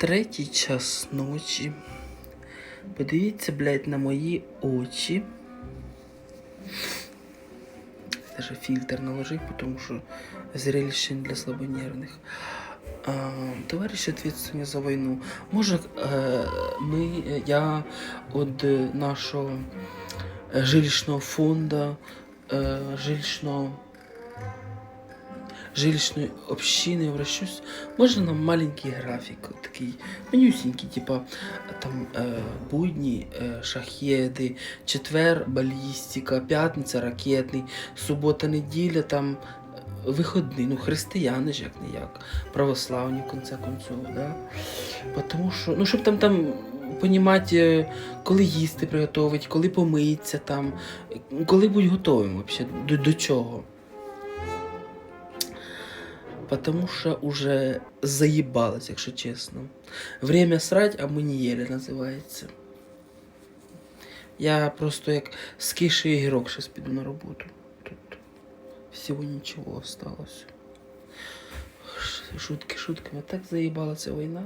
Третій час ночі. Подивіться, блядь, на мої очі. Даже фільтр наложив, тому що зрелище не для слабонервних. Товарищи ответственні за війну. Може, е, ми, я від нашого жилищного фонду, е, жилищного жилищної общини обращусь. Можно нам маленький график, такий манюсенький, типа там е, будні е, шахеди, четвер балістика, п'ятниця ракетний, субота, неділя там е, виходний, ну християни ж як не православні в конце концов, да? Потому що, ну щоб там там понімати, коли їсти приготувати, коли помитися там, коли будь готовим вообще, до, до чого. Потому что уже заебалось, якщо чесно. Время срать, а мы не ели, називається. Я просто як скиший ігрок зараз піду на роботу. Тут всього нічого осталось. Шутки шутками. Так заїбала ця війна.